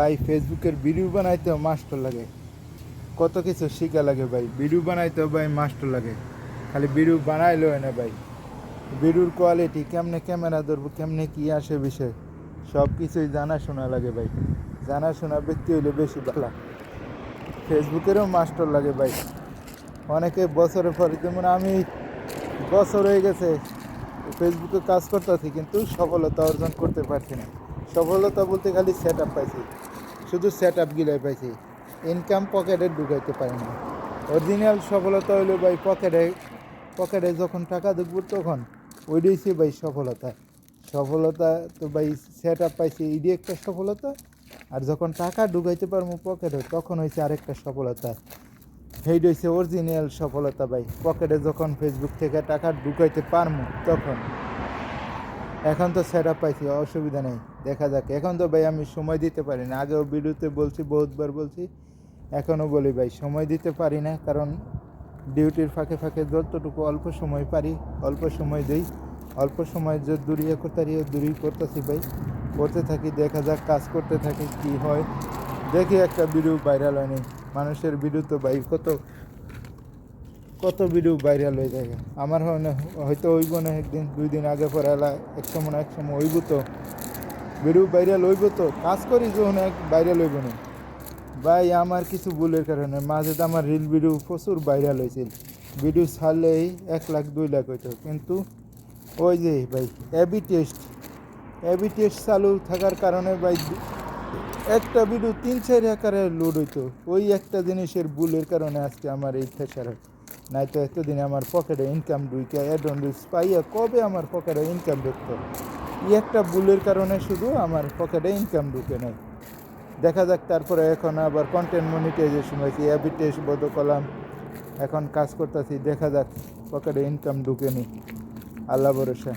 ভাই ফেসবুকের video বানাইতেও master লাগে। কত কিছু শিখা লাগে ভাই ভিডিও বানাইতেও ভাই মাস্টার লাগে। খালি ভিডিও বানাইলো না ভাই। ভিডিওর কোয়ালিটি কেমনে ক্যামেরা ধরবো, কেমনে কি আসে বিষয় সব কিছুই জানাশোনা লাগে ভাই। জানাশোনা ব্যক্তি হইলে বেশি ভালো। ফেসবুকেরও মাস্টার লাগে ভাই। অনেকে বছরের পরে, যেমন আমি, বছর হয়ে গেছে ফেসবুকে কাজ করতেছি, কিন্তু সফলতা অর্জন করতে পারছি না। সফলতা বলতে খালি সেট আপ পাইছি। শুধু সেট আপ গিলাই পাইছি। ইনকাম পকেটে ঢুকাইতে পারি না অরিজিনাল সফলতা হইল ভাই পকেটে পকেটে যখন টাকা ঢুকবো তখন ওইটাই সে ভাই সফলতা। সফলতা তো ভাই সেট আপ পাইছি এইটি একটা সফলতা। আর যখন টাকা ঢুকাইতে পারব পকেটে তখন হয়েছে আরেকটা সফলতা। সেইটা হচ্ছে অরিজিনাল সফলতা ভাই। পকেটে যখন ফেসবুক থেকে টাকা ঢুকাইতে পারব তখন। এখন তো সেট আপ পাইছি, অসুবিধা নেই, দেখা যাক। এখন তো ভাই আমি সময় দিতে পারি না, আগেও ভিডিওতে বলছি, বহুতবার বলছি, এখনও বলি ভাই, সময় দিতে পারি না, কারণ ডিউটির ফাঁকে ফাঁকে যতটুকু অল্প সময় পারি, অল্প সময় দিই, অল্প সময় যে দূরিয়ে করতারি দূরই করতেছি ভাই। করতে থাকি, দেখা যাক, কাজ করতে থাকি, কি হয়। দেখি একটা ভিডিও ভাইরাল হয়নি, মানুষের ভিডিও তো ভাই কত কত ভিডিও ভাইরাল হয়ে যায় আমার হয় হয়তো হইব না একদিন, দুই দিন আগে পরে এলা, এক সময় এক সময় হইব তো। ভিডিও ভাইরাল হইব তো, কাজ করি যখন এক ভাইরাল হইব না। ভাই, আমার কিছু ভুলের কারণে মাঝে আমার রিল ভিডিও প্রচুর ভাইরাল হয়েছিল ভিডিও ছাড়লেই এক লাখ, দুই লাখ হইতো। কিন্তু ওই যে ভাই এবি টেস্ট এবি টেস্ট চালু থাকার কারণে ভাই, একটা ভিডিও তিন, চার আকারে লোড হইতো। ওই একটা জিনিসের ভুলের কারণে আজকে আমার এই ফেসার নাই তো এতদিন আমার পকেটে ইনকাম ঢুকে অ্যাডন রিলস পাইয়া কবে আমার পকেটে ইনকাম ঢুকতো? এই একটা ভুলের কারণে শুধু আমার পকেটে ইনকাম ঢুকে নাই। দেখা যাক তারপরে এখন আবার কন্টেন্ট মনিটাইজেশন হয়েছে অ্যাবি টেস্ট বোধ করলাম। এখন কাজ করতেছি, দেখা যাক পকেটে ইনকাম ঢুকে ঢুকেনি। আল্লাহ ভরসা।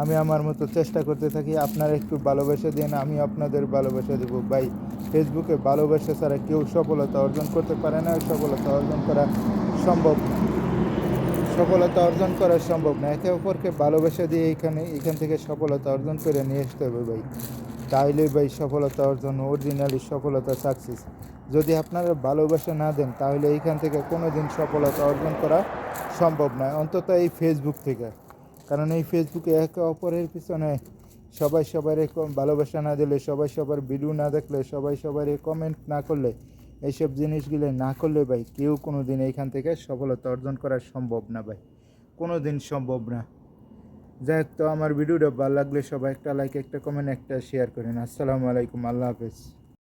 আমি আমার মতো চেষ্টা করতে থাকি। আপনারা একটু ভালোবাসা দিন আমি আপনাদের ভালোবাসা দেবো। ভাই ফেসবুকে ভালোবাসা ছাড়া কেউ সফলতা অর্জন করতে পারে না, সফলতা অর্জন করা সম্ভব। সফলতা অর্জন করা সম্ভব না। একে অপরকে ভালোবাসা দিয়ে এখানে, এখান থেকে সফলতা অর্জন করে নিয়ে আসতে হবে ভাই। তাইলে ভাই সফলতা অর্জন অরিজিনালি সফলতা সাকসেস যদি আপনারা ভালোবাসা না দেন তাহলে এইখান থেকে কোনো দিন সফলতা অর্জন করা সম্ভব নয় অন্তত এই ফেসবুক থেকে। কারণ এই ফেসবুকে একে অপরের পিছনে সবাই সবার ভালোবাসা না দিলে, সবাই সবার ভিডিও না দেখলে, সবাই সবার কমেন্ট না করলে, এইসব জিনিসগুলো না করলে ভাই কেউ কোনো দিন এইখান থেকে সফলতা অর্জন করা সম্ভব না ভাই। কোনো দিন সম্ভব না। যাই তো আমার ভিডিওটা ভালো লাগলে সবাই একটা লাইক একটা কমেন্ট একটা শেয়ার করেন। আসসালামু আলাইকুম, আল্লাহ হাফেজ।